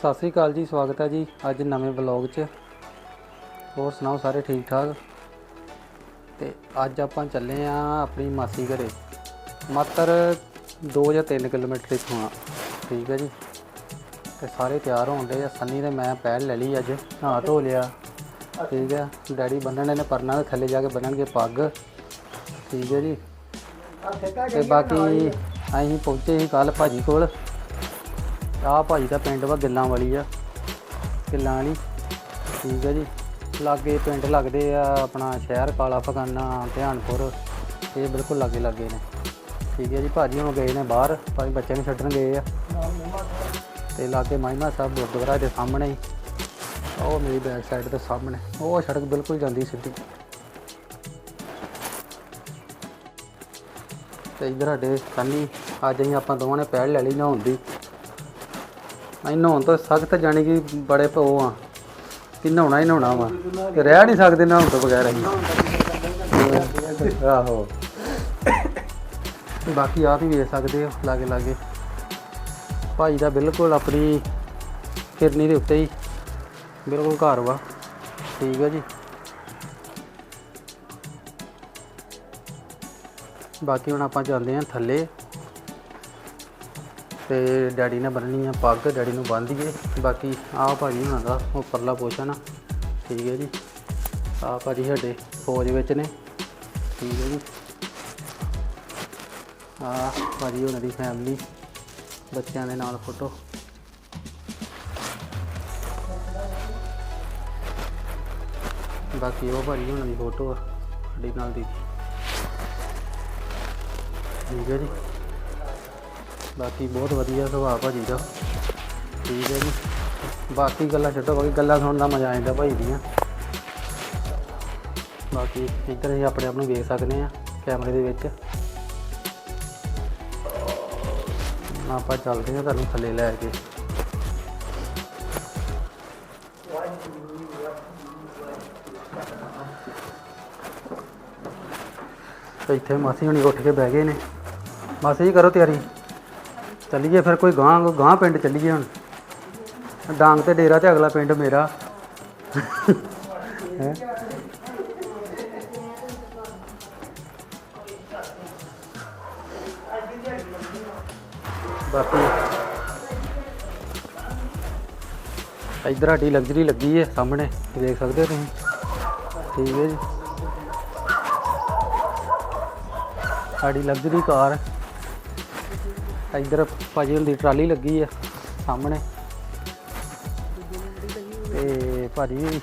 ਸਤਿ ਸ੍ਰੀ ਅਕਾਲ ਜੀ, ਸਵਾਗਤ ਹੈ ਜੀ ਅੱਜ ਨਵੇਂ ਵਲੌਗ 'ਚ। ਹੋਰ ਸੁਣਾਓ, ਸਾਰੇ ਠੀਕ ਠਾਕ? ਤੇ ਅੱਜ ਆਪਾਂ ਚੱਲੇ ਆ ਆਪਣੀ ਮਾਸੀ ਘਰੇ। ਮਾਤਰ 2 ਜਾਂ 3 ਕਿਲੋਮੀਟਰ ਇੱਥੋਂ ਆ। ਠੀਕ ਹੈ ਜੀ? ਤੇ ਸਾਰੇ ਤਿਆਰ ਹੋਣਦੇ ਆ। ਸੰਨੀ ਨੇ ਮੈਂ ਪਹਿਲ ਲੈ ਲਈ ਅੱਜ। ਨਹਾ ਧੋ ਲਿਆ। ਠੀਕ ਹੈ? ਡੈਡੀ ਬੰਨਣ ਨੇ ਪਰਨਾ ਦੇ ਥੱਲੇ ਜਾ ਕੇ ਬੰਨਣਗੇ ਪੱਗ। ਠੀਕ ਹੈ ਜੀ? ਤੇ ਬਾਕੀ ਅਸੀਂ ਪਹੁੰਚੇ ਸੀ ਕੱਲ ਭਾਜੀ ਕੋਲ। ਆਹ ਭਾਜੀ ਦਾ ਪਿੰਡ ਵਾ ਗਿੱਲਾਂ ਵਾਲੀ ਆ। ਗਿੱਲਾਂ ਵਾਲੀ। ਠੀਕ ਹੈ ਜੀ। ਲਾਗੇ ਪਿੰਡ ਲੱਗਦੇ ਆ ਆਪਣਾ ਸ਼ਹਿਰ ਕਾਲਾ ਫਗਾਨਾ, ਧਿਆਨਪੁਰ। ਇਹ ਬਿਲਕੁਲ ਲਾਗੇ ਲਾਗੇ ਨੇ। ਠੀਕ ਹੈ ਜੀ, ਭਾਜੀ ਹੁਣ ਗਏ ਨੇ ਬਾਹਰ। ਭਾਜੀ ਬੱਚਿਆਂ ਨੂੰ ਛੱਡਣ ਗਏ ਆ। ਤੇ ਲਾਗੇ ਮਾਈਮਾ ਸਾਹਿਬ ਗੁਰਦੁਆਰਾ ਦੇ ਸਾਹਮਣੇ ਹੀ। ਉਹ ਮੇਰੀ ਬੈਕ ਸਾਈਡ ਦੇ ਸਾਹਮਣੇ। ਉਹ ਸੜਕ ਬਿਲਕੁਲ ਜਾਂਦੀ ਸਿੱਧੀ। ਤੇ ਇਧਰ ਸਾਡੇ ਕੰਨੀ ਅੱਜ ਅਸੀਂ ਆਪਾਂ ਦੋਵਾਂ ਨੇ ਪਹਿਲ ਲੈ ਲਈ ਨਹਾਉਣ ਦੀ। ਅਸੀਂ ਨਹਾਉਣ ਤੋਂ ਸਖਤ ਜਾਣੀ ਕਿ ਬੜੇ ਭੋ ਆ। ਕਿ ਨਹਾਉਣਾ ਹੀ ਨਹਾਉਣਾ ਵਾ। ਤੇ ਰਹਿ ਨਹੀਂ ਸਕਦੇ ਨਹਾਉਣ ਤੋਂ ਬਗੈਰ ਅਸੀਂ। ਆਹੋ। ਬਾਕੀ ਆਪ ਹੀ ਵੇਖ ਸਕਦੇ ਹੋ, ਲਾਗੇ ਲਾਗੇ। ਭਾਈ ਦਾ ਬਿਲਕੁਲ ਆਪਣੀ ਫਿਰਨੀ ਦੇ ਉੱਤੇ ਹੀ ਬਿਲਕੁਲ ਘਰ ਵਾ। ਠੀਕ ਹੈ ਜੀ। ਬਾਕੀ ਹੁਣ ਆਪਾਂ ਜਾਂਦੇ ਹਾਂ ਥੱਲੇ। ਤੇ ਡੈਡੀ ਨੇ ਬੰਨਣੀ ਆ ਪੱਗ, ਡੈਡੀ ਨੂੰ ਬੰਨ੍ਹ ਦਈਏ। ਬਾਕੀ ਆਹ ਭਾਜੀ ਹੁਣਾਂ ਦਾ ਉੱਪਰਲਾ ਪੋਸ਼ਨ ਆ। ਠੀਕ ਹੈ ਜੀ। ਆਹ ਭਾਜੀ ਸਾਡੇ ਫੌਜ ਵਿੱਚ ਨੇ। ਠੀਕ ਹੈ ਜੀ। ਆਹ ਭਾਜੀ ਉਹਨਾਂ ਦੀ ਫੈਮਿਲੀ ਬੱਚਿਆਂ ਦੇ ਨਾਲ ਫੋਟੋ ਬਾਕੀ ਉਹ ਭਾਜੀ ਉਹਨਾਂ ਦੀ ਫੋਟੋ ਆ, ਸਾਡੀ ਨਾਲ ਦੀ। ਠੀਕ ਹੈ ਜੀ। ਬਾਕੀ ਬਹੁਤ ਵਧੀਆ ਸੁਭਾਅ ਭਾਜੀ ਦਾ। ਠੀਕ ਹੈ ਜੀ। ਬਾਕੀ ਗੱਲਾਂ ਛੱਡੋ, ਬਾਕੀ ਗੱਲਾਂ ਸੁਣਨ ਦਾ ਮਜ਼ਾ ਆ ਜਾਂਦਾ ਭਾਈ ਦੀਆਂ। ਬਾਕੀ ਇੱਧਰ ਅਸੀਂ ਆਪਣੇ ਆਪ ਨੂੰ ਵੇਖ ਸਕਦੇ ਆ ਕੈਮਰੇ ਦੇ ਵਿੱਚ। ਆਪਾਂ ਚੱਲਦੇ ਹਾਂ ਤੁਹਾਨੂੰ ਥੱਲੇ ਲੈ ਕੇ। ਇੱਥੇ ਮਾਸੀ ਹੁਣੀ ਉੱਠ ਕੇ ਬਹਿ ਗਏ ਨੇ। ਮਾਸੀ ਜੀ ਕਰੋ ਤਿਆਰੀ। ਚੱਲੀਏ ਫਿਰ ਕੋਈ ਗਾਂ ਗਾਂ ਪਿੰਡ ਚੱਲੀਏ ਹੁਣ। ਡਾਂਗ ਤੇ ਡੇਰਾ ਤੇ ਅਗਲਾ ਪਿੰਡ ਮੇਰਾ। ਹੈਂ? ਬਾਕੀ ਇਧਰ ਸਾਡੀ ਲਗਜ਼ਰੀ ਲੱਗੀ ਹੈ ਸਾਹਮਣੇ, ਦੇਖ ਸਕਦੇ ਹੋ ਤੁਸੀਂ? ਠੀਕ ਹੈ ਜੀ। ਸਾਡੀ ਲਗਜ਼ਰੀ ਕਾਰ ਇਧਰ ਭਾਜੀ ਹੁੰਦੀ ਟਰਾਲੀ ਲੱਗੀ ਆ ਸਾਹਮਣੇ। ਤੇ ਭਾਜੀ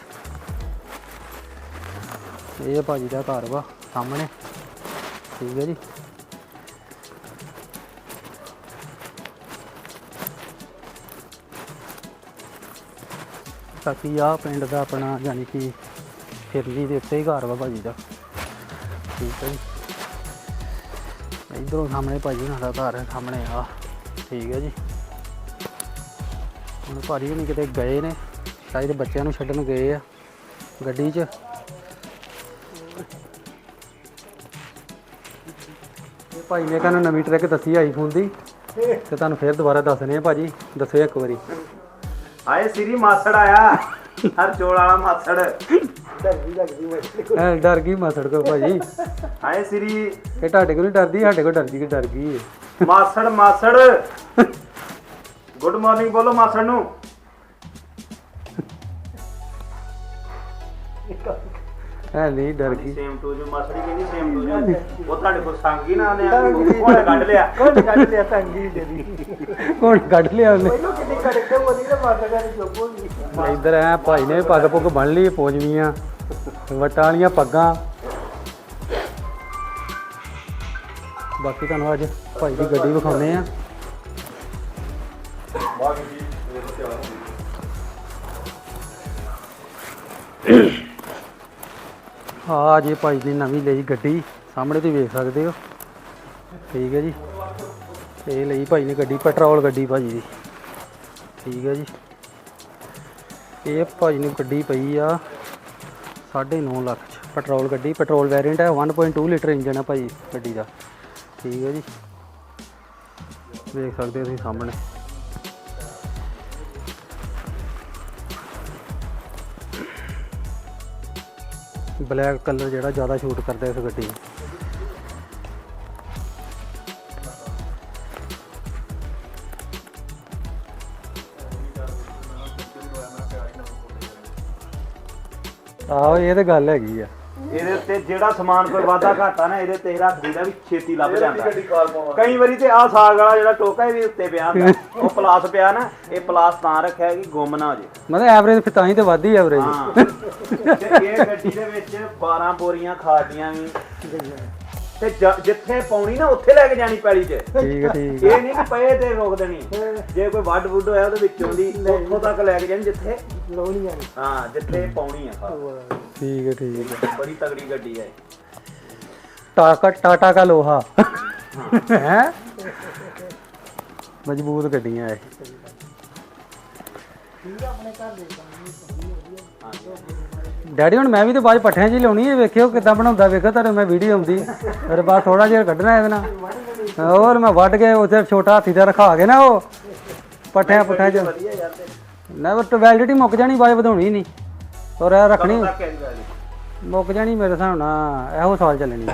ਇਹ ਭਾਜੀ ਦਾ ਘਰ ਵਾ ਸਾਹਮਣੇ। ਠੀਕ ਹੈ ਜੀ। ਬਾਕੀ ਆ ਪਿੰਡ ਦਾ ਆਪਣਾ ਯਾਨੀ ਕਿ ਫਿਰਲੀ ਦੇ ਉੱਤੇ ਹੀ ਘਰ ਵਾ ਭਾਜੀ ਦਾ। ਠੀਕ ਹੈ ਜੀ। ਇਧਰੋਂ ਸਾਹਮਣੇ ਭਾਜੀ ਹੁਣਾਂ ਦਾ ਘਰ ਹੈ ਸਾਹਮਣੇ ਆ। ਠੀਕ ਹੈ ਜੀ। ਹੁਣ ਭਾਜੀ ਹੁਣੀ ਕਿਤੇ ਗਏ ਨੇ, ਸ਼ਾਇਦ ਬੱਚਿਆਂ ਨੂੰ ਛੱਡਣ ਗਏ ਆ ਗੱਡੀ 'ਚ। ਇਹ ਭਾਈ ਨੇ ਕਹਿੰਦਾ ਨਵੀਂ ਟਰੈਕ ਦੱਸੀ ਆਈਫੋਨ ਦੀ, ਤੇ ਤੁਹਾਨੂੰ ਫੇਰ ਦੁਬਾਰਾ ਦੱਸਣੇ ਆ ਭਾਜੀ। ਦੱਸੋ ਇੱਕ ਵਾਰੀ। ਆਏ ਸਿਰੀ ਮਾਸੜ ਆਇਆ। ਹਰ ਚੋਲ ਵਾਲਾ ਮਾਸੜ ਐ ਡਰ ਗਈ ਮਾਸੜ ਕੋ ਭਾਜੀ। ਆਏ ਸਿਰੀ। ਇਹ ਤੁਹਾਡੇ ਕੋਲ ਨਹੀਂ ਡਰਦੀ ਸਾਡੇ ਕੋਲ ਡਰਦੀ ਕਿ ਡਰ ਗਈ ਮਾਸੜ ਮਾਸੜ। ਗੁੱਡ ਮਾਰਨਿੰਗ ਬੋਲੋ ਮਾਸੜ ਨੂੰ। ਐ ਨਹੀਂ ਡਰ ਗਈ। ਸੇਮ ਟੂ ਯੂ ਮਾਸੜੀ ਕਹਿੰਦੀ ਸੇਮ ਟੂ ਯੂ ਉਹ ਤੁਹਾਡੇ ਕੋਲ ਸੰਗੀ ਨਾ ਆਨੇ ਆ ਕੋਣ ਕੱਢ ਲਿਆ। ਕੋਈ ਕੱਢ ਲਿਆ ਤੰਗੀ ਜਿਹੜੀ ਕੌਣ ਕੱਢ ਲਿਆ ਉਹਨੇ। ਮੈਨੂੰ ਕਿੰਨੀ ਕੜਕੇ ਬੋਲੀ ਨਾ ਮਾਤਾ ਦਾ ਚੁੱਪ ਹੋ ਗਈ। ਇੱਧਰ ਐ ਭਾਈ ਨੇ ਪੱਗ ਪੁੱਗ ਬੰਨ ਲਈ ਪੋਜਵੀਆਂ ਵਟਾਂ ਵਾਲੀਆਂ ਪੱਗਾਂ। ਬਾਕੀ ਤੁਹਾਨੂੰ ਅੱਜ ਭਾਈ ਦੀ ਗੱਡੀ ਵਿਖਾਉਂਦੇ ਆ। ਆ ਜੀ ਭਾਈ ਦੀ ਨਵੀਂ ਲਈ ਗੱਡੀ, ਸਾਹਮਣੇ ਤੁਸੀਂ ਵੇਖ ਸਕਦੇ ਹੋ। ਠੀਕ ਹੈ ਜੀ। ਇਹ ਲਈ ਭਾਈ ਨੇ ਗੱਡੀ, ਪੈਟਰੋਲ ਗੱਡੀ ਭਾਜੀ ਦੀ। ਠੀਕ ਹੈ ਜੀ। ਇਹ ਭਾਜੀ ਨੂੰ ਗੱਡੀ ਪਈ ਆ। 9.5 ਲੱਖ ਚ। ਪੈਟਰੋਲ ਗੱਡੀ, ਪੈਟਰੋਲ ਵੇਰੀਐਂਟ ਹੈ 1.2 ਲੀਟਰ ਇੰਜਨ ਹੈ ਭਾਈ ਗੱਡੀ ਦਾ। ਠੀਕ ਹੈ ਜੀ। ਦੇਖ ਸਕਦੇ ਹੋ ਤੁਸੀਂ ਸਾਹਮਣੇ। ਬਲੈਕ ਕਲਰ ਜਿਹੜਾ ਜ਼ਿਆਦਾ ਸ਼ੂਟ ਕਰਦਾ ਇਸ ਗੱਡੀ ਨੂੰ। ਆਹੋ ਇਹ ਤੇ ਗੱਲ ਹੈਗੀ ਆ। ਇਹਦੇ ਉੱਤੇ ਜਿਹੜਾ ਸਮਾਨ ਕੋਈ ਵਾਧਾ ਘਾਟਾ ਨਾ ਇਹਦੇ ਤੇ ਰੱਖ ਵੀ ਛੇਤੀ ਲੱਭ ਜਾਂਦਾ। ਕਈ ਵਾਰੀ ਤੇ ਆਹ ਸਾਗ ਵਾਲਾ ਜਿਹੜਾ ਟੋਕਾ ਇਹਦੇ ਉੱਤੇ ਪਿਆ ਹੁੰਦਾ। ਉਹ ਪਲਾਸ ਪਿਆ ਨਾ ਇਹ ਪਲਾਸ ਤਾਂ ਰੱਖਿਆ ਕਿ ਗੁੰਮ ਨਾ ਹੋ ਜੇ। ਮਤਲਬ ਐਵਰੇਜ ਫਿਰ ਤਾਂ ਹੀ ਤੇ ਵੱਧਦੀ ਐਵਰੇਜ ਹਾਂ। ਤੇ ਇਹ ਗੱਡੀ ਦੇ ਵਿੱਚ 12 ਬੋਰੀਆਂ ਖਾਦੀਆਂ ਵੀ। ਤੇ ਜਿੱਥੇ ਪਾਉਣੀ ਨਾ ਉੱਥੇ ਲੈ ਕੇ ਜਾਣੀ ਪੈਲੀ 'ਚ। ਠੀਕ ਹੈ, ਠੀਕ ਹੈ। ਇਹ ਨਹੀਂ ਕਿ ਪਏ ਤੇ ਰੋਕ ਦੇਣੀ। ਜੇ ਕੋਈ ਵੱਡ ਵੁੱਡ ਹੋਇਆ ਉਹਦੇ ਵਿੱਚੋਂ ਦੀ ਉੱਥੋਂ ਤੱਕ ਲੈ ਕੇ ਜਾਣੀ ਜਿੱਥੇ ਲੋਹਣੀਆਂ ਨੇ ਹਾਂ ਜਿੱਥੇ ਪਾਉਣੀ ਆ। ਠੀਕ ਹੈ ਠੀਕ ਹੈ ਬੜੀ ਤਗੜੀ ਗੱਡੀ ਹੈ ਟਾਕਾ ਟਾਟਾ ਕਾ ਲੋਹਾ। ਹੈ। ਮਜ਼ਬੂਤ ਗੱਡੀਆਂ ਇਹ। ਆਪਣੇ ਘਰ ਦੇ ਕੰਮ ਨੂੰ ਸਹੀ ਹੋ। ਗਈ ਡੈਡੀ ਹੁਣ ਮੈਂ ਵੀ ਤੇ ਬਾਅਦ ਪੱਠਿਆਂ 'ਚ ਹੀ ਲਾਉਣੀ ਹੈ ਵੇਖਿਓ ਕਿੱਦਾਂ ਬਣਾਉਂਦਾ ਵੇਖੋ ਤੁਹਾਡੇ ਮੈਂ ਵੀਡੀਓ ਆਉਂਦੀ। ਮੇਰੇ ਬਾਅਦ ਥੋੜਾ ਜਿਹਾ ਕੱਢਣਾ ਇਹਦੇ ਨਾਲ। ਹੋਰ ਮੈਂ ਵੱਢ ਕੇ ਉੱਥੇ ਛੋਟਾ ਹਾਥੀ ਦਾ ਰਖਾ ਕੇ ਨਾ ਉਹ ਪੱਠਿਆਂ ਪੁੱਠਿਆਂ 'ਚ। ਨਾ ਉਹ ਵੈਲਿਡਿਟੀ ਮੁੱਕ ਜਾਣੀ ਬਾਅਦ ਵਧਾਉਣੀ ਨਹੀਂ। ਔਰ ਇਹ ਰੱਖਣੀ। ਮੁੱਕ ਜਾਣੀ ਮੇਰੇ ਹਿਸਾਬ ਨਾਲ ਇਹੋ ਸਾਲ ਚੱਲਣੀ।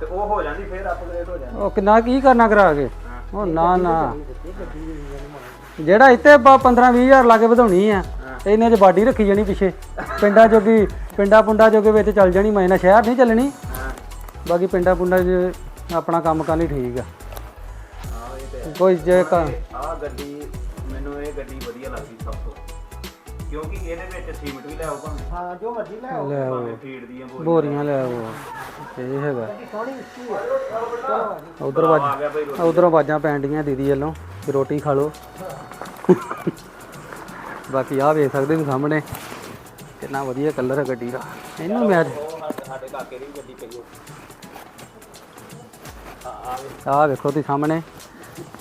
ਤੇ ਉਹ ਹੋ ਜਾਂਦੀ ਫੇਰ ਅਪਗ੍ਰੇਡ ਹੋ ਜਾਂਦੀ। ਉਹ ਕਿੰਨਾ ਕੀ ਕਰਨਾ ਕਰਾ ਕੇ? ਉਹ ਨਾ ਨਾ। ਜਿਹੜਾ ਇੱਥੇ 15 20000 ਲਾ ਕੇ ਵਧਾਉਣੀ ਆ ਇਹਨੇ ਚ ਬਾਡੀ ਰੱਖੀ ਜਾਣੀ ਪਿੱਛੇ। ਪਿੰਡਾਂ ਜੋਗੀ ਪਿੰਡਾਂ ਪੁੰਡਾਂ ਜੋਗੇ ਵਿੱਚ ਚੱਲ ਜਾਣੀ ਮੈਂ ਨਾ ਸ਼ਹਿਰ ਨਹੀਂ ਚੱਲਣੀ। ਹਾਂ ਬਾਕੀ ਪਿੰਡਾਂ ਪੁੰਡਾਂ 'ਚ ਆਪਣਾ ਕੰਮ ਕਰਨੀ ਠੀਕ ਆ। ਹਾਂ ਇਹ ਤੇ ਕੋਈ ਜੇ ਕ- ਆ ਗੱਡੀ ਮੈਨੂੰ ਇਹ ਗੱਡੀ ਵਧੀਆ ਲੱਗਦੀ ਸਭ ਤੋਂ। ਕਿਉਂਕਿ ਇਹਦੇ ਵਿੱਚ ਸੀਮਟ ਵੀ ਲੈ ਆਓ ਭਾਵੇਂ। ਹਾਂ ਜੋ ਮਰਜ਼ੀ ਲੈ ਆਓ। ਲੈ ਆਓ। ਭਾਵੇਂ ਫੀਡ ਦੀਆਂ ਬੋਰੀਆਂ। ਲੈ ਆਓ। ਇਹ ਹੈਗਾ। ਉਧਰ ਵੱਜ ਆ ਗਿਆ ਭਾਈ ਰੋਟੀ। ਉਧਰੋਂ ਆਵਾਜ਼ਾਂ ਪੈਣ ਡੀਆਂ ਦੀਦੀ ਵੱਲੋਂ। ਰੋਟੀ ਖਾ ਲਓ। ਬਾਕੀ ਆ ਵੇਖ ਸਕਦੇ ਹੋ ਸਾਹਮਣੇ। ਕਿੰਨਾ ਵਧੀਆ ਕਲਰ ਹੈ ਗੱਡੀ ਦਾ। ਇਹਨੂੰ ਮੈਂ ਸਾਡੇ- ਕਾਕੇ ਦੀ ਗੱਡੀ ਪਈ ਹੈ ਆ ਆ ਵੇ ਆਹ ਵੇਖੋ ਤੁਸੀਂ ਸਾਹਮਣੇ।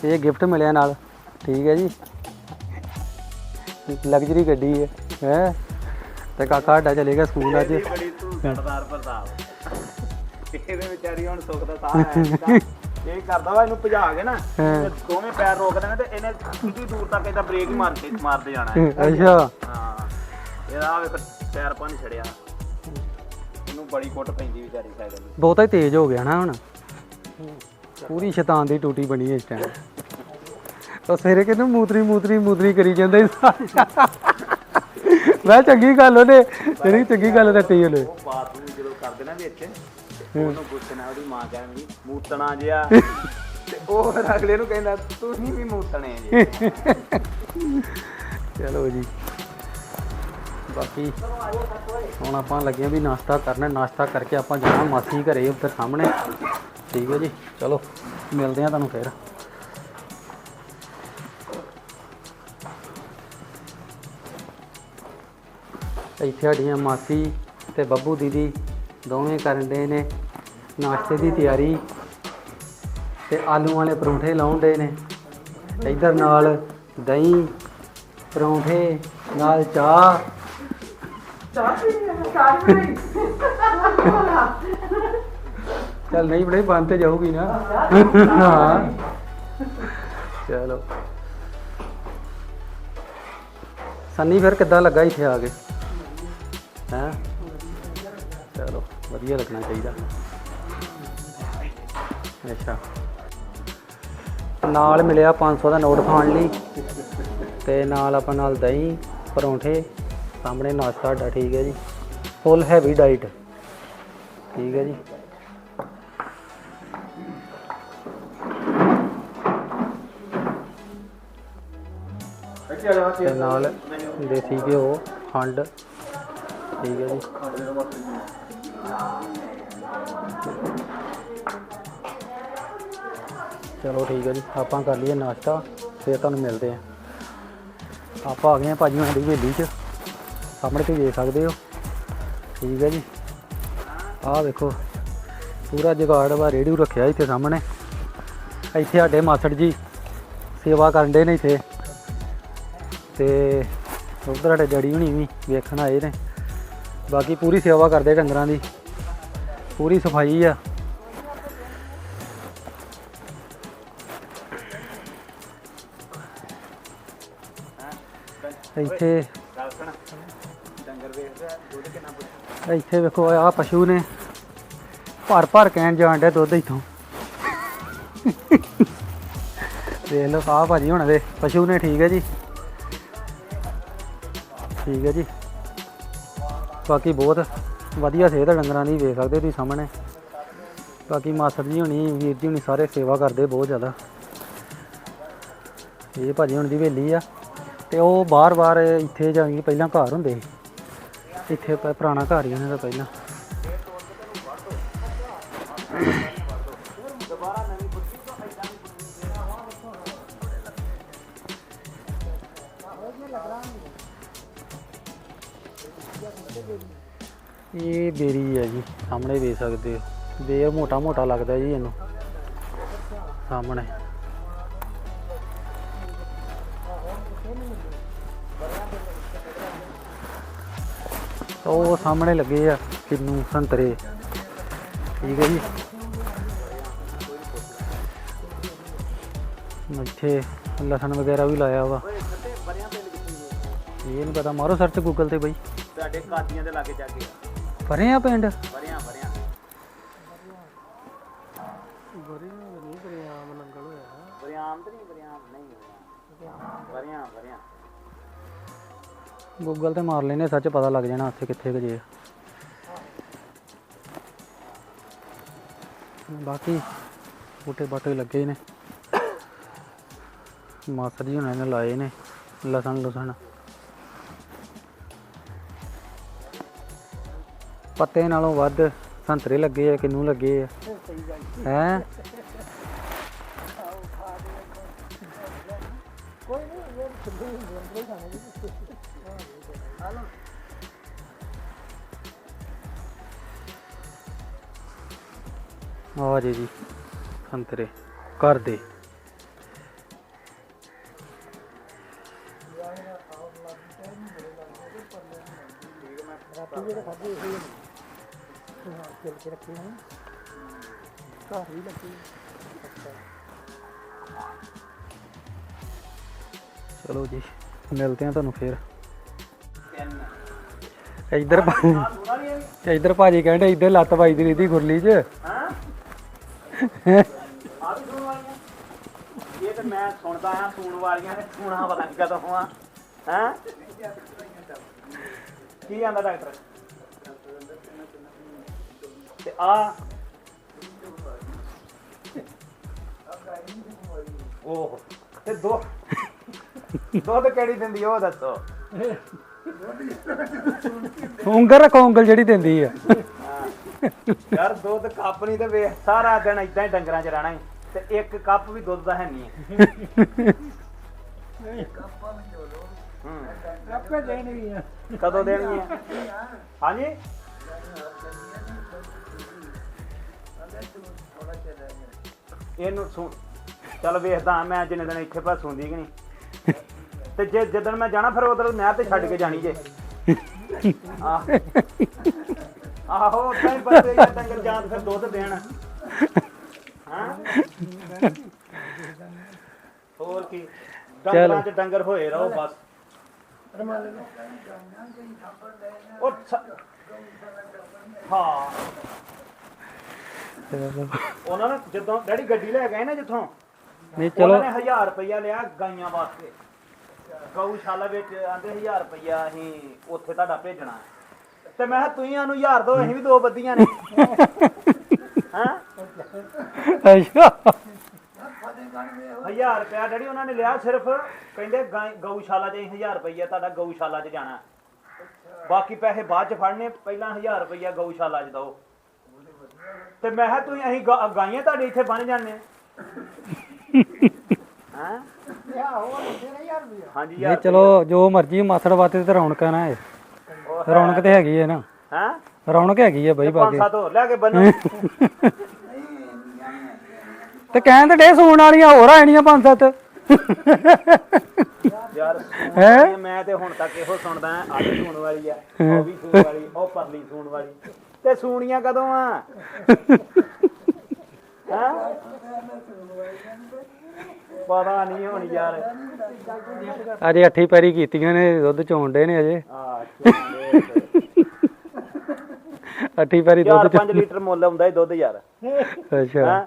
ਇਹ ਗਿਫਟ ਮਿਲਿਆ ਨਾਲ। ਠੀਕ ਹੈ ਜੀ। ਲਗਜ਼ਰੀ ਗੱਡੀ ਹੈ। ਹੈ? ਤੇ ਕਾਕਾ ਸਾਡਾ ਚਲੇ ਗਿਆ ਸਕੂਲ ਅੱਜ। ਇਹ ਬੜੀ ਤੂੰ ਘਟਦਾਰ ਪ੍ਰਤਾਪ ਇਹਦੇ ਵਿਚਾਰੀ ਹੁਣ ਸੁੱਖ ਦਾ ਸਾਹ ਹੈ। ਨੀ। ਇਹ ਕਰਦਾ ਵਾ ਇਹਨੂੰ ਭਜਾ ਕੇ ਨਾ। ਤੇ ਦੋਵੇਂ ਪੈਰ ਰੋਕ ਦੇਣੇ ਤੇ ਇਹਨੇ ਕਿੰਨੀ ਦੂਰ ਤੱਕ ਇਹਦਾ ਬ੍ਰੇਕ ਹੀ ਮਾਰ ਕੇ ਮਾਰਦੇ ਜਾਣਾ ਹੈ। ਅੱਛਾ। ਹਾਂ। ਇਹਦਾ ਵੇਖ ਪੈਰ ਪੰਨ ਛੜਿਆ। ਇਹਨੂੰ ਬੜੀ ਕੁੱਟ ਪੈਂਦੀ ਵਿਚਾਰੀ ਸਾਈਕਲ ਦੀ ਬਹੁਤਾ ਹੀ ਤੇਜ਼ ਹੋ ਗਿਆ ਨਾ ਹੁਣ। ਪੂਰੀ ਸ਼ੈਤਾਨ ਦੀ ਟੂਟੀ ਬਣੀ ਇਸ ਟਾਈਮ ਉਹ ਸਵੇਰੇ ਕਿਹਨੂੰ ਮੂਤਰੀ ਮੂਤਰੀ ਮੂਤਰੀ ਕਰੀ ਜਾਂਦਾ ਮੈਂ ਚੰਗੀ ਗੱਲ ਉਹਨੇ ਜਿਹੜੀ ਚੰਗੀ ਗੱਲ ਰੱਟੀ ਉਹਨੇ। ਉਹ ਬਾਥਰੂਮ ਜਦੋਂ ਕਰਦੇ ਨਾ ਵਿੱਚ ਤੇ ਉਹਨੂੰ ਪੁੱਛਣਾ ਉਹਦੀ ਮਾਂ ਕਹਿੰਦੀ ਮੂਤਣਾ ਜਿਆ। ਤੇ ਉਹ ਫਿਰ ਅਗਲੇ ਨੂੰ ਕਹਿੰਦਾ ਤੁਸੀਂ ਵੀ ਮੂਤਣੇ ਜੀ। ਚਲੋ ਜੀ। ਬਾਕੀ ਹੁਣ ਆਪਾਂ ਲੱਗੇ ਵੀ ਨਾਸ਼ਤਾ ਕਰਨਾ ਨਾਸ਼ਤਾ ਕਰਕੇ ਆਪਾਂ ਜਾਣਾ ਮਾਸੀ ਘਰੇ ਉੱਧਰ ਸਾਹਮਣੇ। ਠੀਕ ਹੈ ਜੀ ਚਲੋ ਮਿਲਦੇ ਆ ਤੁਹਾਨੂੰ ਫਿਰ। ਇੱਥੇ ਸਾਡੀਆਂ ਮਾਸੀ ਤੇ ਬੱਬੂ ਦੀਦੀ ਦੋਵੇਂ ਕਰਨ ਦੇ ਨੇ ਨਾਸ਼ਤੇ ਦੀ ਤਿਆਰੀ ਤੇ ਆਲੂ ਵਾਲੇ ਪਰੌਂਠੇ ਲਾਉਣ ਦੇ ਨੇ। ਇੱਧਰ ਨਾਲ ਦਹੀਂ ਪਰੌਂਠੇ ਨਾਲ ਚਾਹ। ਚੱਲ ਨਹੀਂ ਬੜੇ ਬੰਦ ਤੇ ਜਾਊਗੀ ਨਾ। ਹਾਂ। ਚਲੋ। ਸੰਨੀ ਫਿਰ ਕਿੱਦਾਂ ਲੱਗਾ ਇੱਥੇ ਆ ਕੇ? ਵਧੀਆ ਲੱਗਣਾ ਚਾਹੀਦਾ। ਅੱਛਾ। ਨਾਲ ਮਿਲਿਆ 500 ਦਾ ਨੋਟ ਖਾਣ ਲਈ ਤੇ ਨਾਲ ਆਪਾਂ ਨਾਲ ਦਹੀਂ, ਪਰੌਂਠੇ, ਸਾਹਮਣੇ ਨਾਸ਼ਤਾ ਸਾਡਾ ਠੀਕ ਹੈ ਜੀ। ਫੁੱਲ ਹੈਵੀ ਡਾਈਟ ਠੀਕ ਹੈ ਜੀ। ਤੇ ਨਾਲ ਦੇਸੀ ਘਿਓ, ਖੰਡ। ਠੀਕ ਹੈ ਜੀ। ਚਲੋ ਠੀਕ ਹੈ ਜੀ, ਆਪਾਂ ਕਰ ਲਈਏ ਨਾਸ਼ਤਾ, ਫਿਰ ਤੁਹਾਨੂੰ ਮਿਲਦੇ ਆ ਆਪਾਂ ਆ ਗਏ ਆ ਭਾਜੀ ਹੁਣਾਂ ਦੀ ਹਵੇਲੀ 'ਚ, ਸਾਹਮਣੇ ਤੁਸੀਂ ਦੇਖ ਸਕਦੇ ਹੋ। ਠੀਕ ਹੈ ਜੀ, ਆਹ ਵੇਖੋ, ਪੂਰਾ ਜੁਗਾੜ ਵਾ ਰੇੜੂ ਰੱਖਿਆ ਇੱਥੇ ਸਾਹਮਣੇ। ਇੱਥੇ ਸਾਡੇ ਮਾਸੜ ਜੀ ਸੇਵਾ ਕਰਨ ਦੇ ਨੇ ਇੱਥੇ। ਤੇ ਉਧਰ ਸਾਡੇ ਡੈਡੀ ਹੁਣੀ ਵੀ ਵੇਖਣ ਆਏ ਨੇ। ਬਾਕੀ ਪੂਰੀ ਸੇਵਾ ਕਰਦੇ ਡੰਗਰਾਂ ਦੀ। ਪੂਰੀ ਸਫ਼ਾਈ ਆ। ਇੱਥੇ ਇੱਥੇ ਵੇਖੋ ਆ ਪਸ਼ੂ ਨੇ ਭਰ ਭਰ ਕਹਿਣ ਜਾਣ ਡਿਆ ਦੁੱਧ ਇੱਥੋਂ। ਦੇਖ ਲਓ ਆ ਭਾਜੀ ਹੁਣ ਦੇ ਪਸ਼ੂ ਨੇ ਠੀਕ ਹੈ ਜੀ। ਠੀਕ ਹੈ ਜੀ। ਬਾਕੀ ਬਹੁਤ ਵਧੀਆ ਸਿਹਤ ਆ, ਡੰਗਰਾਂ ਦੀ ਵੇਖ ਸਕਦੇ ਤੁਸੀਂ ਸਾਹਮਣੇ। ਬਾਕੀ ਮਾਸਟਰ ਜੀ ਹੁਣੀ, ਵੀਰ ਜੀ ਹੁਣੀ ਸਾਰੇ ਸੇਵਾ ਕਰਦੇ ਬਹੁਤ ਜ਼ਿਆਦਾ। ਇਹ ਭਾਜੀ ਹੁਣ ਦੀ ਹਵੇਲੀ ਆ, ਤੇ ਉਹ ਬਾਰ-ਬਾਰ ਇੱਥੇ ਜਾਣੀ ਪਹਿਲਾਂ ਘਰ ਹੁੰਦੇ ਸੀ। ਇੱਥੇ ਪ- ਪੁਰਾਣਾ ਘਰ ਹੀ ਉਹਨਾਂ ਦਾ ਪਹਿਲਾਂ। ਇਹ ਬੇਰੀ ਹੈ ਜੀ, ਸਾਹਮਣੇ ਵੇਖ ਸਕਦੇ ਹੋ। ਬੇਰ ਮੋਟਾ ਮੋਟਾ ਲੱਗਦਾ ਜੀ ਇਹਨੂੰ। ਸਾਹਮਣੇ। ਉਹ ਸਾਹਮਣੇ ਲੱਗੇ ਆ, ਕਿੰਨੂ ਸੰਤਰੇ। ਠੀਕ ਹੈ ਜੀ। ਇੱਥੇ ਲਸਣ ਵਗੈਰਾ ਵੀ ਲਾਇਆ ਵਾ। ਇਹ ਨਹੀਂ ਪਤਾ, ਮਾਰੋ ਸਰਚ ਗੂਗਲ ਤੇ ਬਈ। ਤੁਹਾਡੇ ਕਾਦੀਆਂ ਦੇ ਲਾਗੇ ਜਾ ਕੇ ਪਰੇ ਆ ਪਿੰਡ? ਬਰਿਆਂ ਬਰਿਆਂ ਬਰਿਆਮ ਤੇ ਨਹੀਂ ਬਰਿਆਮ ਨਹੀਂ ਬਰਿਆਂ ਬਰਿਆਂ ਗੂਗਲ ਤੇ ਮਾਰ ਲੈਨੇ ਸੱਚ ਪਤਾ ਲੱਗ ਜਾਣਾ ਉੱਥੇ ਕਿੱਥੇ ਕੁ ਜੇ ਬਾਕੀ ਬੂਟੇ ਬਾਟੇ ਲੱਗੇ ਨੇ। ਮਾਸਰ ਜੀ ਉਹਨਾਂ ਨੇ ਲਾਏ ਨੇ ਲਸਣ ਲਸਣ ਪੱਤੇ ਨਾਲੋਂ ਵੱਧ ਸੰਤਰੇ ਲੱਗੇ ਆ ਕਿੰਨੂ ਲੱਗੇ ਆ? ਹੈ? ਆ ਜੀ ਜੀ, ਸੰਤਰੇ। ਘਰ ਦੇ। ਚਿਲ ਘਰ ਵੀ ਲੱਗੀ ਚਲੋ ਜੀ, ਮਿਲਦੇ ਆ ਤੁਹਾਨੂੰ ਫੇਰ। ਇੱਧਰ ਭਾ- ਇੱਧਰ ਭਾਜੀ ਕਹਿੰਦੇ ਇੱਧਰ ਲੱਤ ਵੱਜਦੀ ਰਹੀ ਦੀ ਗੁਰਲੀ 'ਚ। ਹਾਂ। ਇਹ ਤੇ ਮੈਂ ਸੁਣਦਾ ਆ ਸੁਣ ਵਾਲੀਆਂ ਨੇ ਸੁਣਾ ਪਤਾ ਨਹੀਂ ਕਦੋਂ ਆ ਹਾਂ? ਕੀ ਆਂਦਾ ਡਾਕਟਰ? ਤੇ ਆ ਉਹ ਤੇ ਦੋ ਦੁੱਧ ਕਿਹੜੀ ਦਿੰਦੀ ਉਹ ਦੱਸੋ। ਉਂਗਲ ਰੱਖੋ ਉਂਗਲ ਜਿਹੜੀ ਦਿੰਦੀ ਆ। ਯਾਰ ਦੁੱਧ ਕੱਪ ਨਹੀਂ ਤੇ ਵੇਖ ਸਾਰਾ ਦਿਨ ਇਦਾਂ ਹੀ ਡੰਗਰਾਂ 'ਚ ਰਹਿਣਾ ਈ ਤੇ ਇੱਕ ਕੱਪ ਵੀ ਦੁੱਧ ਦਾ ਹੈ ਨਹੀਂ। ਹੈ ਹੂੰ। ਆਪੇ ਦੇਣੀ ਆ ਕਦੋਂ ਦੇਣੀ ਹੈ ਹਾਂਜੀ? ਇਹਨੂੰ ਸੁਣ। ਚੱਲ ਵੇਖਦਾ ਮੈਂ ਜਿੰਨੇ ਦਿਨ ਇੱਥੇ ਪਾ ਸੁਣਦੀ ਕਿ ਨਹੀਂ। ਤੇ ਜੇ ਜਦੋਂ ਮੈਂ ਜਾਣਾ ਫਿਰ ਉਧਰ ਨਹਿਰ ਤੇ ਛੱਡ ਕੇ ਜਾਣੀ ਜੇ। ਆਹ। ਹੀ ਬੰਦੇ ਜਾਂ ਡੰਗਰ ਜਾਂ ਫਿਰ ਦੁੱਧ ਦੇਣ। ਹਾਂ? ਹੋਰ ਕੀ? ਡੰਗਰਾਂ 'ਚ ਡੰਗਰ ਹੋਏ ਰਹੋ ਬਸ। ਉਹ ਹਾਂ। ਉਹਨਾਂ ਨੇ ਜਦੋਂ ਡੈਡੀ ਗੱਡੀ ਲੈ ਗਏ ਨਾ ਜਿੱਥੋਂ ਨਹੀਂ ਚਲੋ। ਉਹਨਾਂ ਨੇ 1000 ਰੁਪਇਆ ਲਿਆ ਗਾਈਆਂ ਵਾਸਤੇ। ਗਊਸ਼ਾਲਾ ਵਿੱਚ ਆਂਦੇ 1000 ਰੁਪਇਆ ਅਸੀਂ ਉੱਥੇ ਤੁਹਾਡਾ ਭੇਜਣਾ। ਹੈ। ਤੇ ਮੈਂ ਕਿਹਾ ਤੁਸੀਂ ਸਾਨੂੰ 1000 ਦੋ ਅਸੀਂ ਵੀ ਦੋ ਬੱਦੀਆਂ ਨੇ। ਹਾਂ? ਅੱਛਾ। 1000 ਰੁਪਇਆ ਡੈਡੀ ਉਹਨਾਂ ਨੇ ਲਿਆ ਸਿਰਫ ਕਹਿੰਦੇ ਗਾਂ- ਗਊਸ਼ਾਲਾ 'ਚ ਅਸੀਂ 1000 ਰੁਪਇਆ ਤੁਹਾਡਾ ਗਊਸ਼ਾਲਾ 'ਚ ਜਾਣਾ। ਬਾਕੀ ਪੈਸੇ ਬਾਅਦ 'ਚ ਫੜਨੇ ਪਹਿਲਾਂ 1000 ਰੁਪਇਆ ਗਊਸ਼ਾਲਾ 'ਚ ਦਿਓ। ਤੇ ਮੈਂ ਕਿਹਾ ਤੁਸੀਂ ਅਸੀਂ ਗਾ- ਗਾਈਆਂ ਤੁਹਾਡੇ ਇੱਥੇ ਬਣ ਜਾਂਦੇ ਹਾਂ? ਯਾ ਹੋਰ ਤੇਰਾ ਯਾਰ ਵੀ ਹਾਂਜੀ ਇਹ ਯਾਰ। ਚਲੋ ਜੋ ਮਰਜ਼ੀ ਮਾਸੜ ਵਾਤੇ ਤੇ ਰੌਣਕ ਹੈ ਨਾ ਇਹ। ਰੌਣਕ ਤੇ ਹੈਗੀ ਹੈ ਨਾ। ਹਾਂ? ਰੌਣਕ ਹੈਗੀ ਹੈ ਬਈ ਪੰਜ ਬਾਕੀ। ਸੱਤ ਹੋਰ ਲੈ ਕੇ ਬੰਨੋ। ਤੇ ਕਹਿਣ ਤੇ ਡੇ ਸੂਣ ਵਾਲੀਆਂ ਹੋਰ ਆਣੀਆਂ ਪੰਜ ਸੱਤ। ਯਾਰ ਹੈਂ? ਮੈਂ ਤੇ ਹੁਣ ਤੱਕ ਇਹੋ ਸੁਣਦਾ ਆਂ, ਅੱਜ ਸੂਣ ਵਾਲੀ ਆ ਉਹ ਵੀ ਸੂਣ ਵਾਲੀ ਉਹ ਪਰਲੀ ਸੂਣ ਵਾਲੀ। ਤੇ ਸੂਣੀਆਂ ਕਦੋਂ ਆ? ਹਾਂ? ਪਤਾ ਨਹੀਂ ਹੁਣ ਯਾਰ। ਅਜੇ ਅੱਠੀ ਪੈਰੀ ਕੀਤੀਆਂ ਨੇ ਦੁੱਧ ਚੋਣ ਡੇ ਨੇ ਅਜੇ। ਆ ਅੱਠੀ ਪੈਰੀ ਦੁੱਧ 4-5 ਲੀਟਰ ਮੁੱਲ ਆਉਂਦਾ ਇਹ ਦੁੱਧ ਯਾਰ। ਅੱਛਾ।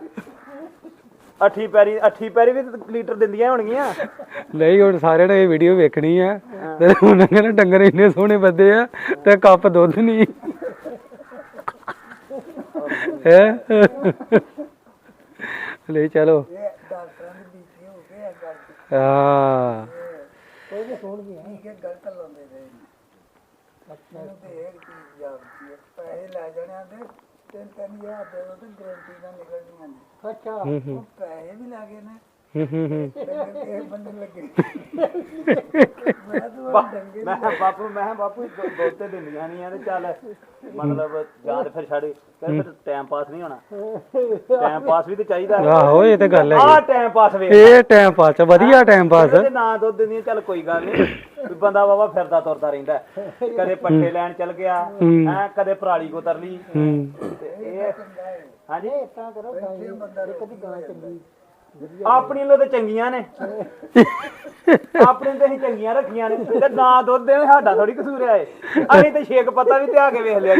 ਅੱਠੀ ਪੈਰੀ ਅੱਠੀ ਪੈਰੀ ਵੀ ਲੀਟਰ ਦਿੰਦੀਆਂ ਹੋਣਗੀਆਂ। ਨਹੀਂ ਹੁਣ ਸਾਰਿਆਂ ਨੇ ਇਹ ਵੀਡੀਓ ਵੇਖਣੀ ਆ। ਤੇ ਉਹਨਾਂ ਕਹਿੰਦੇ ਡੰਗਰ ਇੰਨੇ ਸੋਹਣੇ ਬੱਦੇ ਆ ਤੇ ਕੱਪ ਦੁੱਧ ਨਹੀਂ। ਹੈ? ਲੈ ਚਲੋ। ਇਹ ਡਾਕਟਰਾਂ ਦੀ ਬੀਤੀ ਹੋ ਗਈ ਆ ਗੱਲ। ਹਾਂ। ਕੋਈ ਨਹੀਂ ਸੁਣ ਗਿਆ ਗਲਤ ਲਾਉਂਦੇ ਰਹੇ ਮੈਨੂੰ ਤੇ ਇਹ ਚੀਜ਼ ਜਾਪਦੀ ਹੈ ਪੈਸੇ ਲੈ ਜਾਣੇ ਆਂਦੇ ਤਿੰਨ ਤਿੰਨ ਹਜ਼ਾਰ ਦੇ ਦੋ ਤੇ ਗਰੰਟੀ ਨਾਲ ਨਿਕਲਣੀਆਂ ਨੇ। ਅੱਛਾ। ਉਹ ਪੈਸੇ ਵੀ ਲੱਗੇ ਨੇ। ਹੂੰ ਹੂੰ ਹੂੰ। ਡੰਗਰ ਕਿਸੇ ਬੰਦੇ ਲੱਗੇ ਮੈਂ ਤਾਂ ਬਾ- ਡੰਗੇ ਮੈਂ ਕਿਹਾ ਬਾਪੂ ਮੈਂ ਕਿਹਾ ਬਾਪੂ ਦੁ- ਦੁੱਧ ਤੇ ਦਿੰਦੀਆਂ ਨਹੀਂ ਆ ਤੇ ਚੱਲ। ਮਤਲਬ ਜਾਂ ਤੇ ਫਿਰ ਛੱਡ। ਕਹਿੰਦੇ ਫਿਰ ਟਾਈਮ ਪਾਸ ਨਹੀਂ ਹੋਣਾ। ਟਾਈਮ ਪਾਸ ਵੀ ਤੇ ਚਾਹੀਦਾ ਆਹੋ ਇਹ ਤੇ ਗੱਲ ਆਹ ਹੈ ਟਾਈਮ ਪਾਸ ਵੇਖ। ਇਹ ਟਾਈਮ ਪਾਸ ਆ, ਵਧੀਆ ਟਾਈਮ ਪਾਸ ਜੇ ਨਾ ਦੁੱਧ ਦਿੰਦੀਆਂ ਚੱਲ ਕੋਈ ਗੱਲ ਨਹੀਂ ਵੀ ਬੰਦਾ ਬਾਬਾ ਫਿਰਦਾ ਤੁਰਦਾ ਰਹਿੰਦਾ ਹੈ। ਕਦੇ ਪੱਠੇ ਲੈਣ ਚੱਲ ਗਿਆ। ਹੈ। ਕਦੇ ਪਰਾਲੀ ਕੋ ਤਰ ਲਈ। ਹੂੰ। ਤੇ ਇਹ ਹਾਂਜੀ? ਤਾਂ ਕਰੋ ਬੰਦਾ ਕਦੀ ਗਾਂ ਚੰਗੀ। ਆਪਣੀ ਲੋ ਤੇ ਚੰਗੀਆਂ ਨੇ। ਆਪਣੇ ਤੇ ਅਸੀਂ ਚੰਗੀਆਂ ਰੱਖੀਆਂ ਨੇ। ਤੇ ਨਾ ਦੁੱਧ ਦੇ ਸਾਡਾ ਥੋੜੀ ਕਸੂਰ ਆ ਏ ਅਸੀਂ ਤੇ ਛੇਕ ਪੱਤਾ ਵੀ ਧਿਆ ਕੇ ਵੇਖ ਲਿਆ।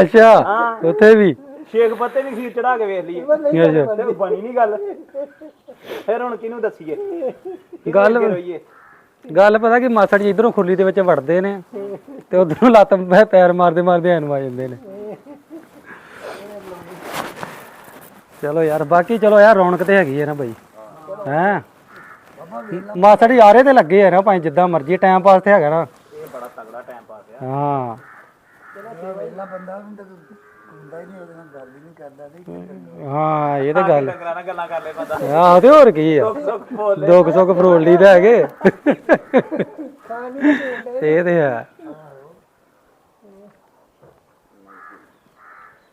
ਅੱਛਾ ਹਾਂ। ਉੱਥੇ ਵੀ? ਛੇਕ ਪੱਤੇ ਵੀ ਖੀਰ ਚੜਾ ਕੇ ਵੇਖ ਲਈਏ। ਅੱਛਾ। ਤੇ ਬਣੀ ਨਹੀਂ ਗੱਲ। ਫਿਰ ਹੁਣ ਕਿਹਨੂੰ ਦੱਸੀਏ? ਗੱਲ- ਅੱਗੇ ਰੋਈਏ? ਗੱਲ ਪਤਾ ਕਿ ਮਾਸੜ ਜੀ ਇਧਰੋਂ ਖੁਰਲੀ ਦੇ ਵਿੱਚ ਵੜਦੇ ਨੇ ਤੇ ਉਧਰੋਂ ਲੱਤ ਪੈ- ਪੈਰ ਮਾਰਦੇ ਮਾਰਦੇ ਐਨ ਆ ਜਾਂਦੇ ਨੇ। ਚਲੋ ਯਾਰ, ਬਾਕੀ ਚਲੋ ਯਾਰ, ਰੌਣਕ ਤੇ ਹੈਗੀ ਹੈ ਨਾ ਬਾਈ। ਹੈ? ਮਾਸੜ ਜੀ ਤੇ ਲੱਗੇ ਆ ਨਾ ਭਾਵੇਂ ਜਿੱਦਾਂ ਮਰਜ਼ੀ ਟਾਈਮ ਪਾਸ ਤੇ ਹੈਗਾ ਨਾ। ਇਹ ਬੜਾ ਤਗੜਾ ਟਾਈਮ ਪਾਸ ਆ ਹਾਂ। ਤੇ ਹਾਂ, ਇਹ ਤਾਂ ਗੱਲ। ਗੱਲਾਂ ਕਰ ਲੈ ਬੰਦਾ ਆਹੋ, ਤੇ ਹੋਰ ਕੀ ਆ? ਦੁੱਖ ਸੁੱਖ ਫਰੋਲ ਲਈ ਤਾਂ ਹੈਗੇ। ਇਹ ਤੇ ਹੈ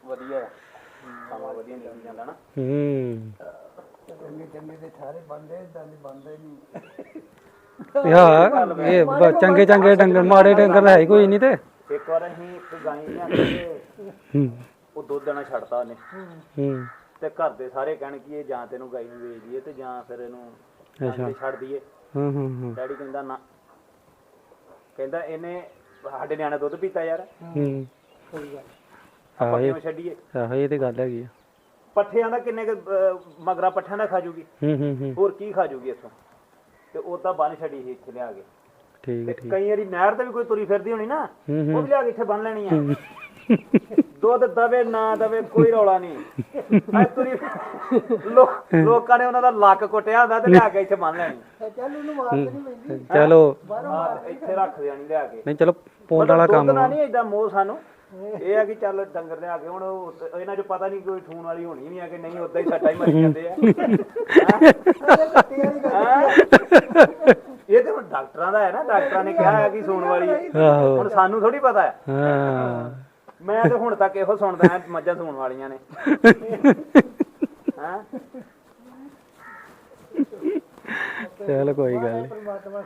ਵਧੀਆ ਆ। ਸਮਾਂ ਵਧੀਆ ਨਿਕਲ ਜਾਂਦਾ ਨਾ ਹੂੰ। ਚੰਗੇ ਚੰਗੇ ਤੇ ਸਾਰੇ ਬੰਦੇ ਇਦਾਂ ਦੇ ਬੰਦੇ ਨਹੀਂ ਯਾ ਇਹ ਬ- ਚੰਗੇ ਚੰਗੇ ਡੰਗਰ ਮਾੜੇ ਡੰਗਰ ਹੈ ਹੀ ਕੋਈ ਨਹੀਂ ਤੇ। ਇੱਕ ਵਾਰ ਅਸੀਂ ਇੱਕ ਗਾਂ ਲਿਆਂਦੀ ਹੂੰ। ਉਹ ਦੁੱਧ ਦੇਣਾ ਛੱਡਤਾ ਉਹਨੇ। ਹੂੰ। ਤੇ ਘਰ ਦੇ ਸਾਰੇ ਕਹਿਣ ਕਿ ਇਹ ਜਾਂ ਤੈਨੂੰ ਗਾਈ ਨੂੰ ਵੇਚ ਦਈਏ ਤੇ ਜਾਂ ਫਿਰ ਇਹਨੂੰ ਅੱਛਾ। ਛੱਡ ਦਈਏ। ਹੂੰ ਹੂੰ ਹੂੰ। ਡੈਡੀ ਕਹਿੰਦਾ ਨਾ। ਕਹਿੰਦਾ ਇਹਨੇ ਸਾਡੇ ਨਿਆਣੇ ਦੁੱਧ ਪੀਤਾ ਯਾਰ। ਹੂੰ। ਆਪਾਂ ਆਹੋ ਇਹ ਕਿਉਂ ਛੱਡੀਏ? ਆਹੋ ਇਹ ਤੇ ਗੱਲ ਹੈਗੀ ਆ। ਪੱਠਿਆਂ ਦਾ ਕਿੰਨੇ ਕੁ, ਅਹ, ਮਗਰਾ ਪੱਠਿਆਂ ਦਾ ਖਾ ਜੂਗੀ ਹੂੰ ਹੂੰ ਹੂੰ। ਹੋਰ ਕੀ ਖਾ ਜੂਗੀ ਇੱਥੋਂ? ਤੇ ਉਹ ਤਾਂ ਬੰਨ ਛੱਡੀ ਸੀ ਇੱਥੇ ਲਿਆ ਕੇ। ਠੀਕ ਹੈ ਠੀਕ। ਕਈ ਵਾਰੀ ਨਹਿਰ ਤੇ ਵੀ ਕੋਈ ਤੁਰੀ ਫਿਰਦੀ ਹੋਣੀ ਨਾ ਹੂੰ ਉਹ ਵੀ ਲਿਆ ਕੇ ਇੱਥੇ ਬੰਨ ਲੈਣੀ ਆ। ਦੁੱਧ ਦਵੇ ਨਾ ਦਵੇ ਕੋਈ ਰੌਲਾ ਨਹੀਂ। ਐ ਤੁਰੀ ਲੋਕ ਲੋਕਾਂ ਨੇ ਉਹਨਾਂ ਦਾ ਲੱਕ ਕੁੱਟਿਆ ਹੁੰਦਾ ਤੇ ਲਿਆ ਕੇ ਇੱਥੇ ਬੰਨ ਲੈਣੀ। ਚੱਲ ਉਹਨੂੰ ਮਾਰ ਨਹੀਂ ਪੈਂਦੀ। ਚਲੋ। ਆਹ, ਇੱਥੇ ਰੱਖ ਦੇਣੀ ਲਿਆ ਕੇ। ਨਹੀਂ ਚਲੋ ਪੌਂਡ ਵਾਲਾ ਕੰਮ ਦੁੱਧ ਨਾਲ ਨਹੀਂ ਏਦਾਂ ਮੋਹ ਸਾਨੂੰ। ਇਹ ਆ ਕਿ ਚੱਲ ਡੰਗਰ ਲਿਆ ਕੇ ਹੁਣ ਉਹ- ਇਹਨਾਂ 'ਚ ਪਤਾ ਨਹੀਂ ਕੋਈ ਠੂਣ ਵਾਲੀ ਹੋਣੀ ਵੀ ਆ ਕਿ ਨਹੀਂ ਉਦਾਂ ਹੀ ਸੱਟਾ ਹੀ ਮਰੀ ਜਾਂਦੇ ਆ। ਹੈਂ? ਇਹ ਤੇ ਹੁਣ ਡਾਕਟਰਾਂ ਦਾ ਹੈ ਨਾ ਡਾਕਟਰਾਂ ਨੇ ਕਿਹਾ ਹੈ ਕਿ ਸੂਣ ਵਾਲੀ ਆਹੋ। ਹੁਣ ਸਾਨੂੰ ਥੋੜੀ ਪਤਾ ਹੈ। ਹਾਂ। ਮੈਂ ਤੇ ਹੁਣ ਤੱਕ ਇਹੋ ਸੁਣਦਾ ਹਾਂ ਮੱਝਾਂ ਸੂਣ ਵਾਲੀਆਂ ਨੇ। ਹਾਂ। ਚਲ ਕੋਈ ਗੱਲ ਨਹੀਂ ਪਰਮਾਤਮਾ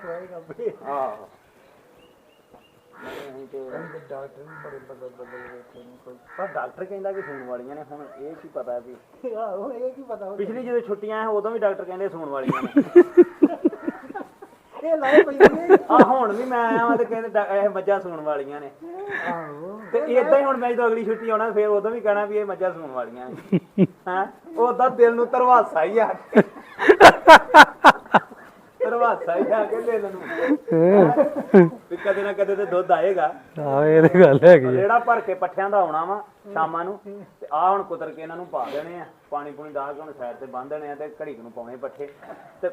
ਆਹੋ ਡਾਕਟਰ ਵੀ ਬੜੇ ਬਦਲ ਬਦਲ ਵੇਖੇ ਨੇ ਕੋਈ ਪਰ ਡਾਕਟਰ ਕਹਿੰਦਾ ਕਿ ਸੂਣ ਵਾਲੀਆਂ ਨੇ ਹੁਣ ਇਹ ਕੀ ਪਤਾ ਵੀ ਆਹੋ ਇਹ ਕੀ ਪਤਾ ਪਿਛਲੀ ਜਦੋਂ ਛੁੱਟੀਆਂ ਆ ਉਦੋਂ ਵੀ ਡਾਕਟਰ ਕਹਿੰਦੇ ਸੂਣ ਵਾਲੀਆਂ ਨੇ। ਇਹ ਲਾਏ ਪਈ ਆ ਹੁਣ ਵੀ ਮੈਂ ਆਇਆ ਵਾਂ ਤੇ ਕਹਿੰਦੇ ਡਾ- ਇਹ ਮੱਝਾਂ ਸੂਣ ਵਾਲੀਆਂ ਨੇ। ਆਹੋ। ਤੇ ਇਦਾਂ ਹੀ ਹੁਣ ਮੈਂ ਜਦੋਂ ਅਗਲੀ ਛੁੱਟੀ ਆਉਣਾ ਫੇਰ ਉਦੋਂ ਵੀ ਕਹਿਣਾ ਵੀ ਇਹ ਮੱਝਾਂ ਸੂਣ ਵਾਲੀਆਂ ਨੇ। ਹਾਂ? ਉਹਦਾ ਦਿਲ ਨੂੰ ਧਰਵਾਸਾ ਹੀ ਆ ਧਰਵਾਸਾ ਹੀ ਆ ਕੇ ਦਿਲ ਨੂੰ। ਵੀ ਕਦੇ ਨਾ ਕਦੇ ਤੇ ਦੁੱਧ ਆਏਗਾ। ਆਹੋ ਇਹ ਤੇ ਗੱਲ ਹੈਗੀ ਆ। ਜਿਹੜਾ ਭਰ ਕੇ ਪੱਠਿਆਂ ਦਾ ਆਉਣਾ ਵਾ ਸ਼ਾਮਾਂ ਨੂੰ। ਤੇ ਆ ਹੁਣ ਕੁਤਰ ਕੇ ਇਹਨਾਂ ਨੂੰ ਪਾ ਦੇਣੇ ਆ। ਪਾਣੀ ਪੂਣੀ ਡਾਹ ਕੇ ਹੁਣ ਸਾਈਡ ਤੇ ਬੰਨ ਦੇਣੇ ਆ ਤੇ ਘੜੀ ਕੁ ਨੂੰ ਪਾਉਣੇ ਪੱਠੇ। ਤੇ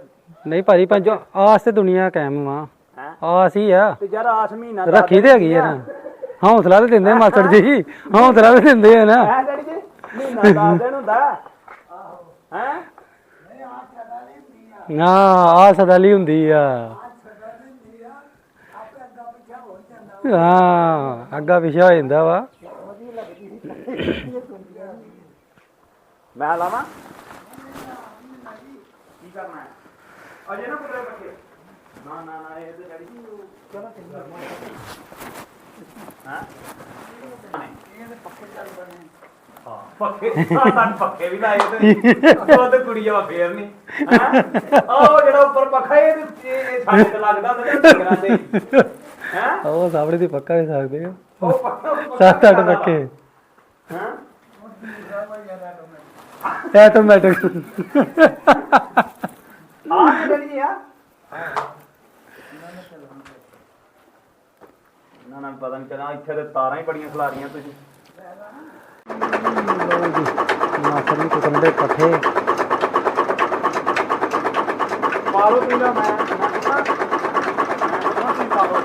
ਨਹੀਂ ਭਾਜੀ ਪੰਜ ਆਸ ਤੇ ਦੁਨੀਆ ਕਾਇਮ ਵਾ। ਹੈ? ਆਸ ਹੀ ਆ। ਤੇ ਯਾਰ ਆਸ ਮਹੀਨਾ ਦਸ ਰੱਖੀ ਤੇ ਹੈਗੀ ਆ ਨਾ। ਹੌਸਲਾ ਤੇ ਦਿੰਦੇ ਮਾਸਟਰ ਜੀ। ਹੌਸਲਾ ਤੇ ਦਿੰਦੇ ਆ ਨਾ। ਹੈ ਡੈਡੀ ਜੀ? ਮਹੀਨਾ ਦਸ ਦਿਨ ਹੁੰਦਾ। ਹੈ? ਨਾ ਆਸ ਅਦਾਲੀ ਹੁੰਦੀ ਆ। ਹਾਂ ਅੱਗਾ ਪਿਛਾ ਹੋ ਜਾਂਦਾ ਵਾ। ਮੈਂ ਲਾਵਾਂ? ਕੀ ਕਰਨਾ ਹੈ ਅਜੇ ਨਾ ਕੁਤਰੇ ਪੱਕੇ ਨਾ ਨਾ ਨਾ ਇਹ ਤੇ ਜੀ ਚਲੋ ਹਾਂ ਹਾਂ ਪੱਕੇ ਸਾਡਾ ਪੱਕੇ ਵੀ ਲਾਏ ਤੇ ਉਹ ਤੇ ਕੁੜੀ ਆ ਫੇਰ ਨਹੀਂ ਹਾਂ ਉਹ ਜਿਹੜਾ ਉੱਪਰ ਪੱਖਾ ਇਹ ਤੇ- ਇਹ ਇਹ ਸਾਡੇ ਤੇ ਲੱਗਦਾ ਹੁੰਦਾ ਨਾ ਡੰਗਰਾਂ ਤੇ। ਹੈ? ਉਹ ਸਾਹਮਣੇ ਦੀ ਪੱਕਾ ਵੀ ਸਕਦੇ ਆ। ਸੱਤ ਅੱਠ ਪੱਕੇ। ਹਾਂ? ਆਟੋਮੈਟਿਕ ਆ ਕਿਹੜੀ ਆ? ਨਾ ਨਾ ਪਤਾ ਨਹੀਂ ਕਿਹੜਾ ਇੱਥੇ ਤੇ ਤਾਰਾਂ ਹੀ ਬੜੀਆਂ ਖਿਲਾਰੀਆਂ ਤੁਸੀਂ। ਲਓ ਜੀ ਮਾਸਰ ਵੀ ਕੁਤਰਨ ਦੇ ਪੱਠੇ। ਪਾ ਲਓ ਤੁਸੀਂ ਮੈਂ ਮੈਂ ਕਿਹਾ ਤੁਸੀਂ ਪਾ ਲਓ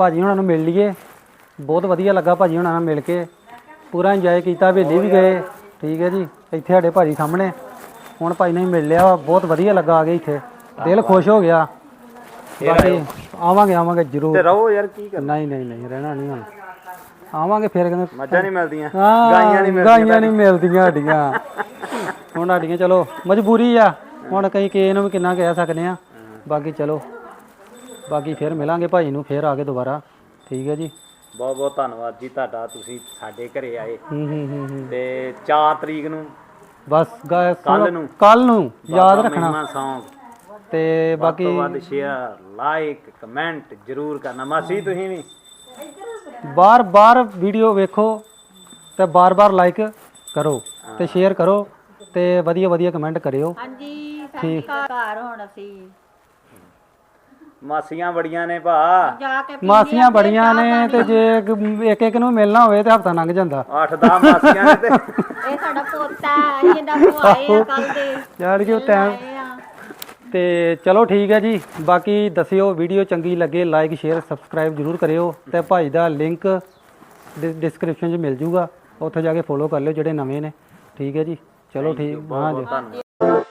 ਭਾਜੀ ਹੁਣਾਂ ਨੂੰ ਮਿਲ ਲਈਏ। ਬਹੁਤ ਵਧੀਆ ਲੱਗਾ ਭਾਜੀ ਹੁਣਾਂ ਨਾਲ ਮਿਲ ਕੇ। ਪੂਰਾ ਇੰਜੋਏ ਕੀਤਾ ਹਵੇਲੀ ਵੀ ਗਏ। ਠੀਕ ਹੈ ਜੀ ਇੱਥੇ ਸਾਡੇ ਭਾਜੀ ਸਾਹਮਣੇ। ਹੁਣ ਭਾਈ ਨੇ ਮਿਲ ਲਿਆ ਬਹੁਤ ਵਧੀਆ ਲੱਗਾ ਆ ਗਏ ਇੱਥੇ। ਦਿਲ ਖੁਸ਼ ਹੋ ਗਿਆ। ਬਾਕੀ ਆਵਾਂਗੇ ਆਵਾਂਗੇ ਤੇ ਜ਼ਰੂਰ ਰਹੋ ਯਾਰ ਕੀ ਕਰ ਨਹੀਂ ਨਹੀਂ ਨਹੀਂ ਰਹਿਣਾ ਨਹੀਂ ਹੁਣ। ਆਵਾਂਗੇ ਫਿਰ ਕਹਿੰਦੇ ਮੱਝਾਂ ਨਹੀਂ ਮਿਲਦੀਆਂ। ਹਾਂ, ਗਾਈਆਂ ਨਹੀਂ ਮਿਲਦੀਆਂ ਗਾਈਆਂ ਨਹੀਂ ਮਿਲਦੀਆਂ ਸਾਡੀਆਂ। ਹੁਣ ਸਾਡੀਆਂ ਚਲੋ ਮਜਬੂਰੀ ਆ। ਹੁਣ ਕਈ ਕਿਸੇ ਨੂੰ ਵੀ ਕਿੰਨਾ ਕਹਿ ਸਕਦੇ ਆ। ਬਾਕੀ ਚਲੋ ਬਾਕੀ ਫਿਰ ਮਿਲਾਂਗੇ ਭਾਈ ਨੂੰ ਫਿਰ ਆ ਕੇ ਦੁਬਾਰਾ। ਠੀਕ ਹੈ ਜੀ। ਬਹੁਤ ਬਹੁਤ ਧੰਨਵਾਦ ਜੀ ਤੁਹਾਡਾ ਤੁਸੀਂ ਸਾਡੇ ਘਰੇ ਆਏ। ਹੂੰ ਹੂੰ ਹੂੰ ਹੂੰ। ਤੇ 4 ਤਰੀਕ ਨੂੰ ਬਸ ਕੱਲ੍ਹ ਨੂੰ। ਕੱਲ ਨੂੰ ਯਾਦ ਰੱਖਣਾ। ਤੇ ਵੱਧ ਤੋਂ ਬਾਕੀ ਵੱਧ ਸ਼ੇਅਰ ਲਾਈਕ ਕਮੈਂਟ ਜਰੂਰ ਕਰਨਾ। ਮਾਸੀ ਤੁਸੀਂ ਵੀ? ਬਾਰ ਬਾਰ ਵੀਡੀਓ ਵੇਖੋ ਤੇ ਬਾਰ ਬਾਰ ਲਾਈਕ ਕਰੋ ਤੇ ਸ਼ੇਅਰ ਕਰੋ ਤੇ ਵਧੀਆ ਵਧੀਆ ਕਮੈਂਟ ਕਰਿਓ। ਹਾਂਜੀ ਸਾਡੇ ਘਰ ਹੁਣ ਅਸੀਂ ਮਾਸੀਆਂ ਬੜੀਆਂ ਨੇ ਭਾ। ਜਾ ਕੇ ਮਾਸੀਆਂ ਬੜੀਆਂ ਨੇ ਤੇ ਜੇ ਇੱਕ ਇੱਕ ਨੂੰ ਮਿਲਣਾ ਹੋਵੇ ਤੇ ਹਫਤਾ ਲੰਘ ਜਾਂਦਾ। 8-10 ਮਾਸੀਆਂ ਨੇ ਤੇ। ਇਹ ਸਾਡਾ ਪੋਤਾ ਇਹਦਾ ਭੁਆਏ ਕੱਲ ਦੇ। ਯਾਰ ਕਿ ਉਹ ਟਾਈਮ ਤੇ ਚਲੋ ਠੀਕ ਹੈ ਜੀ। ਬਾਕੀ ਦੱਸਿਓ ਵੀਡੀਓ ਚੰਗੀ ਲੱਗੇ ਲਾਈਕ ਸ਼ੇਅਰ ਸਬਸਕ੍ਰਾਈਬ ਜਰੂਰ ਕਰਿਓ ਤੇ ਭਾਈ ਦਾ ਲਿੰਕ ਡਿਸਕ੍ਰਿਪਸ਼ਨ 'ਚ ਮਿਲ ਜੂਗਾ। ਉੱਥੇ ਜਾ ਕੇ ਫੋਲੋ ਕਰ ਲਿਓ ਜਿਹੜੇ ਨਵੇਂ ਨੇ। ਠੀਕ ਹੈ ਜੀ। ਚਲੋ ਠੀਕ ਹਾਂ ਜੀ। ਧੰਨਵਾਦ।